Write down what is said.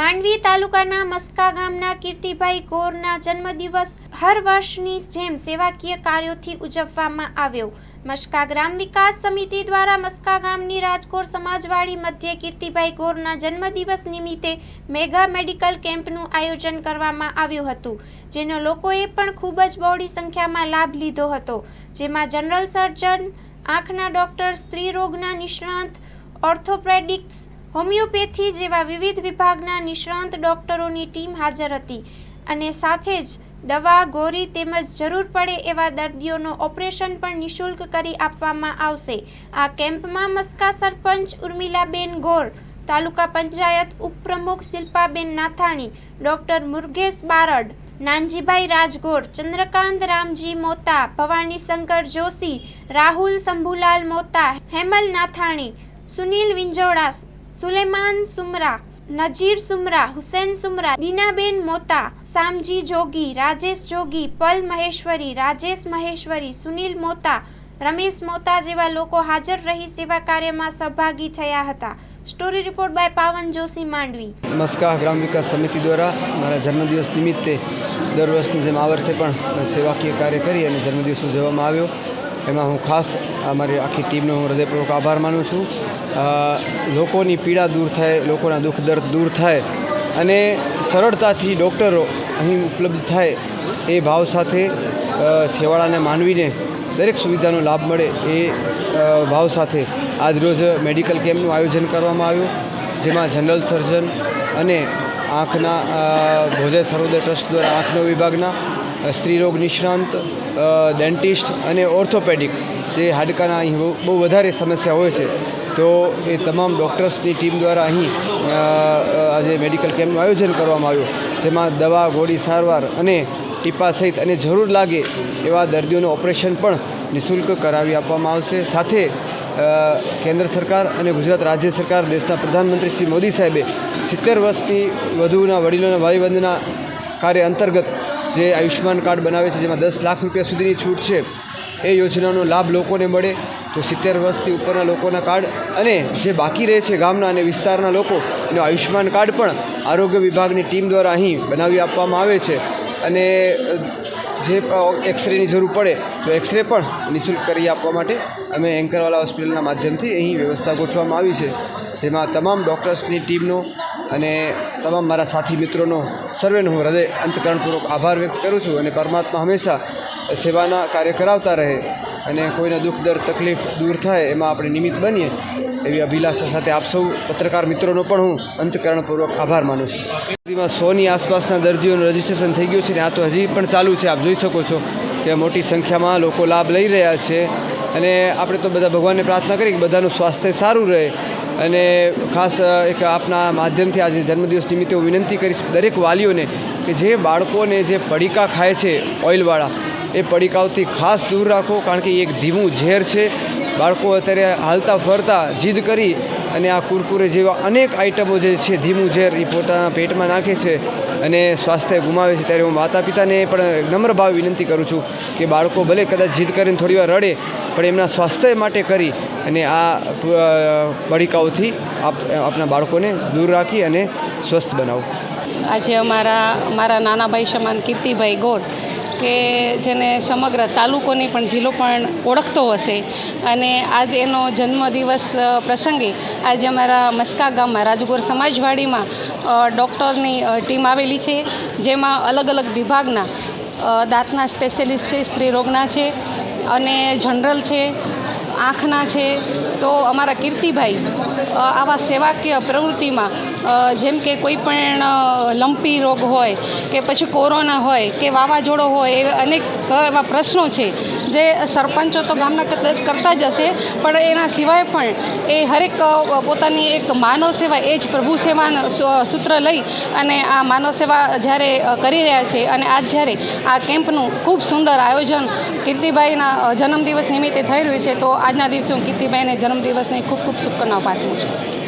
માંડવી તાલુકાના મસ્કા ગામના કીર્તિભાઈ ગોરના જન્મદિવસ હર વર્ષની જેમ સેવાકીય કાર્યોથી ઉજવવામાં આવ્યો. મસ્કા ગ્રામ વિકાસ સમિતિ દ્વારા મસ્કા ગામની રાજકોટ સમાજવાડી મધ્યે કીર્તિભાઈ ગોરના જન્મદિવસ નિમિત્તે મેગા મેડિકલ કેમ્પનું આયોજન કરવામાં આવ્યું હતું, જેનો લોકોએ પણ ખૂબ જ બહોળી સંખ્યામાં લાભ લીધો હતો. જેમાં જનરલ સર્જન, આંખના ડોક્ટર સ્ત્રી રોગના નિષ્ણાંત, ઓર્થોપેડિક્સ હોમિયોપેથી જેવા વિવિધ વિભાગના નિષ્ણાંત ડોક્ટરોની ટીમ હાજર હતી અને સાથે જ દવા, ગોરી તેમજ જરૂર પડે એવા દર્દીઓનો ઓપરેશન પણ નિઃશુલ્ક કરી આપવામાં આવશે. આ કેમ્પમાં મસ્કા સરપંચ ઉર્મિલાબેન ગોર, તાલુકા પંચાયત ઉપપ્રમુખ શિલ્પાબેન નાથાણી, ડોક્ટર મુર્ગેશ બારડ, નાનજીભાઈ રાજગોર, ચંદ્રકાંત રામજી મોતા ભવાની શંકર જોશી, રાહુલ શંભુલાલ મોતા, હેમલ નાથાણી, સુનિલ વિંજોડા સુલેમાન સુમરા, નજીર સુમરા, હુસેન સુમરા, દીનાબેન મોતા, સામજી જોગી, રાજેશ જોગી, પલ મહેશ્વરી, રાજેશ મહેશ્વરી, સુનિલ મોતા, રમેશ મોતા જેવા લોકો હાજર રહી સેવા કાર્યમાં સહભાગી થયા હતા. સ્ટોરી રિપોર્ટ બાય પાવન જોશી માંડવી. નમસ્કાર, ગ્રામ વિકાસ સમિતિ દ્વારા મારા જન્મદિવસ નિમિત્તે દર વર્ષની જેમ આ વર્ષે પણ સેવાકીય કાર્ય કરી અને જન્મદિવસ ઉજવવામાં આવ્યો. એમાં હું ખાસ અમારી આખી ટીમનો હું હૃદયપૂર્વક આભાર માનું છું. લોકોની પીડા દૂર થાય, લોકોના દુઃખ દર્દ દૂર થાય અને સરળતાથી ડૉક્ટરો અહીં ઉપલબ્ધ થાય એ ભાવ સાથે છેવાડાને માનવીને દરેક સુવિધાનો લાભ મળે એ ભાવ સાથે આજરોજ મેડિકલ કેમ્પનું આયોજન કરવામાં આવ્યું, જેમાં જનરલ સર્જન અને આંખના અ, ભોજય સર્વોદય ટ્રસ્ટ દ્વારા આંખનો વિભાગના સ્ત્રીરોગ નિષ્ણાંત ડેન્ટિસ્ટ અને ઓર્થોપેડિક જે હાડકાના અહીં બહુ વધારે સમસ્યા હોય છે તો એ તમામ ડૉક્ટર્સની ટીમ દ્વારા અહીં આજે મેડિકલ કેમ્પનું આયોજન કરવામાં આવ્યું જેમાં દવા ગોળી સારવાર અને ટીપા સહિત અને જરૂર લાગે એવા દર્દીઓનું ઓપરેશન પણ નિઃશુલ્ક કરાવી આપવામાં આવશે. સાથે કેન્દ્ર સરકાર અને ગુજરાત રાજ્ય સરકાર દેશના પ્રધાનમંત્રી શ્રી મોદી સાહેબે સિત્તેર વર્ષથી વધુના વડીલોના ભાઈબંધના કાર્ય અંતર્ગત જે આયુષ્યમાન કાર્ડ બનાવે છે, જેમાં દસ લાખ રૂપિયા સુધીની છૂટ છે, એ યોજનાનો લાભ લોકોને મળે તો સિત્તેર વર્ષથી ઉપરના લોકોના કાર્ડ અને જે બાકી રહે છે ગામના અને વિસ્તારના લોકો, એનું આયુષ્યમાન કાર્ડ પણ આરોગ્ય વિભાગની ટીમ દ્વારા અહીં બનાવી આપવામાં આવે છે. અને જે એક્સરેની જરૂર પડે તો એક્સરે પણ નિઃશુલ્ક કરી આપવા માટે અમે એન્કરવાલા હોસ્પિટલના માધ્યમથી અહીં વ્યવસ્થા ગોઠવવામાં આવી છે. જેમાં તમામ ડૉક્ટર્સની ટીમનો અને તમામ મારા સાથી મિત્રોનો સર્વેનો હું હૃદય અંતકરણપૂર્વક આભાર વ્યક્ત કરું છું અને પરમાત્મા હંમેશા સેવાના કાર્ય કરાવતા રહે અને કોઈના દુઃખ દર તકલીફ દૂર થાય એમાં આપણે નિમિત્ત બનીએ એવી અભિલાષા સાથે આપ સૌ પત્રકાર મિત્રોનો પણ હું અંતકરણપૂર્વક આભાર માનું છું. સુધીમાં સોની આસપાસના દર્દીઓનું રજિસ્ટ્રેશન થઈ ગયું છે ને આ તો હજી પણ ચાલુ છે, આપ જોઈ શકો છો. કે મોટી સંખ્યામાં લોકો લાભ લઈ રહ્યા છે. અને આપણે તો બધા ભગવાનને પ્રાર્થના કરી કે બધાનું સ્વાસ્થ્ય સારું રહે. અને ખાસ એક આપના માધ્યમથી આજે જન્મદિવસ નિમિત્તે હું વિનંતી કરીશ દરેક વાલીઓને કે જે બાળકોને જે પડીકા ખાય છે ઓઇલવાળા, એ પડીકાઓથી ખાસ દૂર રાખો, કારણ કે એક ધીમું ઝેર છે. બાળકો અત્યારે હાલતા ફરતા જીદ કરી અને આ કુરકુરે જેવા અનેક આઇટમો જે છે, ધીમું ઝેર એ પોતાના પેટમાં નાખે છે અને સ્વાસ્થ્ય ગુમાવે છે. ત્યારે હું માતા પિતાને પણ નમ્ર ભાવ વિનંતી કરું છું કે બાળકો ભલે કદાચ જીદ કરીને થોડી વાર રડે, પણ એમના સ્વાસ્થ્ય માટે કરી અને આ બળિકાઓથી આપ, આપના બાળકોને દૂર રાખી અને સ્વસ્થ બનાવો. આજે અમારા મારા નાના ભાઈ સમાન કીર્તિભાઈ ગોર કે જેને સમગ્ર તાલુકોની પણ જિલ્લો પણ ઓળખતો હશે. અને આજ એનો જન્મદિવસ પ્રસંગે આજે અમારા મસ્કા ગામમાં રાજગોર સમાજવાડીમાં ડૉક્ટરની ટીમ આવેલી છે, જેમાં અલગ અલગ વિભાગના દાંતના સ્પેશિયલિસ્ટ છે, સ્ત્રી રોગના છે અને જનરલ છે, આંખના છે. તો અમારા કીર્તિભાઈ આવા સેવાકીય પ્રવૃત્તિમાં જેમ કે કોઈ પણ લંપી રોગ હોય કે પછી કોરોના હોય કે વાવાઝોડો હોય એવા અનેક એવા પ્રશ્નો છે, જે સરપંચો તો ગામના કદાચ કરતા જ હશે, પણ એના સિવાય પણ એ હરેક પોતાની એક માનવ સેવા, એ જ પ્રભુ સેવા સૂત્ર લઈ અને આ માનવ સેવા જ્યારે કરી રહ્યા છે અને આજ જ્યારે આ કેમ્પનું ખૂબ સુંદર આયોજન કીર્તિભાઈના જન્મદિવસ નિમિત્તે થઈ રહ્યું છે, તો આજના દિવસે હું કીર્તિભાઈને જન્મદિવસની ખૂબ ખૂબ શુભકામનાઓ પાઠવું છું.